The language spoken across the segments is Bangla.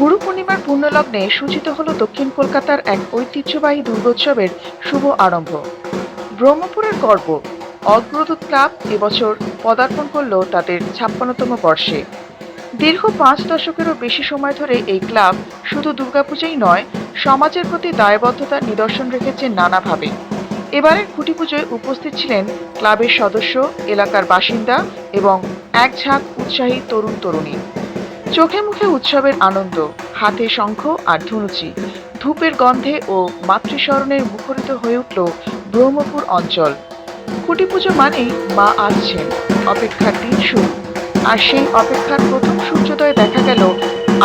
গুরু পূর্ণিমার পুণ্যলগ্নে সূচিত হল দক্ষিণ কলকাতার এক ঐতিহ্যবাহী দুর্গোৎসবের শুভ আরম্ভ। ব্রহ্মপুরের গর্ব, অগ্রদূত ক্লাব এবছর পদার্পণ করল তাদের ছাপ্পান্নতম বর্ষে। দীর্ঘ পাঁচ দশকেরও বেশি সময় ধরে এই ক্লাব শুধু দুর্গাপূজাই নয়, সমাজের প্রতি দায়বদ্ধতার নিদর্শন রেখেছে নানাভাবে। এবারের খুঁটি পুজোয় উপস্থিত ছিলেন ক্লাবের সদস্য, এলাকার বাসিন্দা এবং এক ঝাঁক উৎসাহী তরুণ তরুণী চোখে মুখে উৎসবের আনন্দ, হাতে শঙ্খ আর ধনুচি, ধূপের গন্ধে ও মাতৃস্মরণের মুখরিত হয়ে উঠল ব্রহ্মপুর অঞ্চল। খুঁটি পুজো মানেই মা আসছেন, অপেক্ষার দিন শুরু। আর সেই অপেক্ষার প্রথম সূর্যোদয় দেখা গেল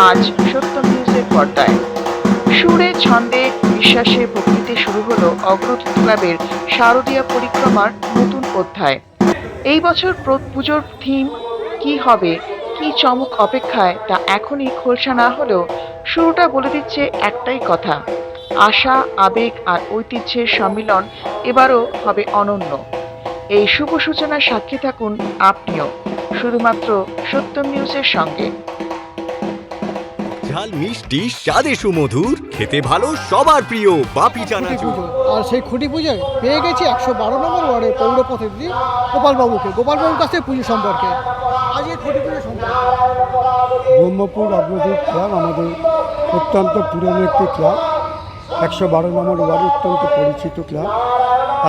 আজ সত্য নিউজের পর্দায়। সুরে ছন্দে বিশ্বাসে প্রকৃতি শুরু হলো অগ্রদূত ক্লাবের শারদীয়া পরিক্রমার নতুন অধ্যায়। এই বছর পুজোর থিম কি হবে কি চমক অপেক্ষায় তা এখনই খোলসা না হলেও শুরুটা বলে দিচ্ছে একটাই কথা। আশা আবেগ আর ঐতিহ্যের সম্মিলন এবারও হবে অনন্য। এই শুভ সূচনার সাক্ষী থাকুন আপনিও শুধুমাত্র সত্যম নিউজের সঙ্গে। ঝাল মিষ্টি স্বাদে সুমধুর খেতে ভালো সবার প্রিয় বাপি চানাচুর আর সেই খুঁটি পুজোয় পেয়ে গেছি একশো বারো নম্বর ওয়ার্ডে পৌর প্রতিনিধি গোপালবাবুকে গোপালবাবুর কাছ পুজো সম্পর্কে। ব্রহ্মপুর অগ্রদূত ক্লাব, আমাদের অত্যন্ত পুরনো একটি ক্লাব, একশো বারো নম্বর ওয়ার্ড অত্যন্ত পরিচিত ক্লাব।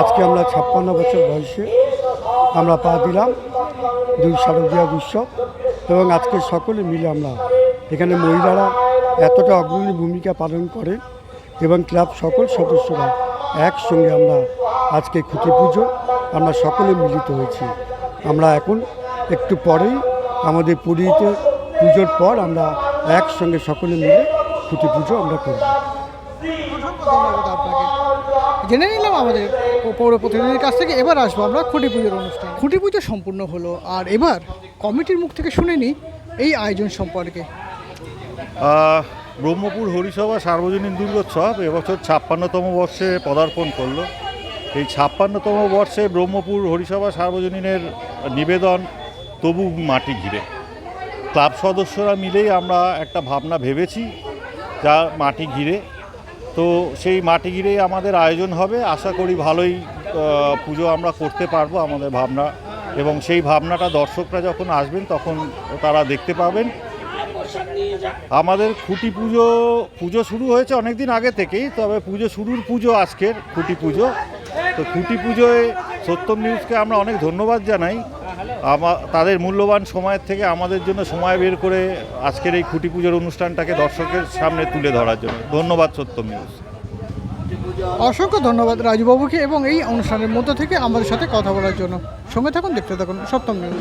আজকে আমরা ছাপ্পান্ন বছর বয়সে আমরা পা দিলাম দুই শারদীয়া উৎসব এবং আজকে সকলে মিলে আমরা এখানে মহিলারা এতটা অগ্রণী ভূমিকা পালন করে এবং ক্লাব সকল সদস্যরা একসঙ্গে আমরা আজকে খুঁটি পুজো আমরা সকলে মিলিত হয়েছি। আমরা এখন একটু পরেই আমাদের পুরীতে পুজোর পর আমরা একসঙ্গে সকলে মিলে খুঁটি পুজো আমরা করব আপনাকে জেনে নিলাম আমাদের পৌর প্রতিনিধির কাছ থেকে এবার আসব আমরা খুঁটি পুজোর অনুষ্ঠান। খুঁটি পুজো সম্পূর্ণ হলো আর এবার কমিটির মুখ থেকে শুনে নিই এই আয়োজন সম্পর্কে। ব্রহ্মপুর হরিসভা সার্বজনীন দুর্গোৎসব এবছর ছাপ্পান্নতম বর্ষে পদার্পণ করল। এই ছাপ্পান্নতম বর্ষে ব্রহ্মপুর হরিসভা সার্বজনীনের নিবেদন তবু মাটি ঘিরে। ক্লাব সদস্যরা মিলেই আমরা একটা ভাবনা ভেবেছি যা মাটি ঘিরে। তো সেই মাটি ঘিরেই আমাদের আয়োজন হবে। আশা করি ভালোই পুজো আমরা করতে পারব আমাদের ভাবনা। এবং সেই ভাবনাটা দর্শকরা যখন আসবেন তখন তারা দেখতে পাবেন। আমাদের খুঁটি পুজো পুজো শুরু হয়েছে অনেক দিন আগে থেকেই, তবে পুজো শুরুর পুজো আজকের খুঁটি পুজো। তো খুঁটি পুজোয় সত্যম নিউজকে আমরা অনেক ধন্যবাদ জানাই। তাদের মূল্যবান সময়ের থেকে আমাদের জন্য সময় বের করে আজকের এই খুঁটি পুজোর অনুষ্ঠানটাকে দর্শকের সামনে তুলে ধরার জন্য। ধন্যবাদ সত্যম নিউজ। অসংখ্য ধন্যবাদ রাজুবাবুকে এবং এই অনুষ্ঠানের মধ্য থেকে আমাদের সাথে কথা বলার জন্য। সঙ্গে থাকুন দেখতে থাকুন সত্যম নিউজ।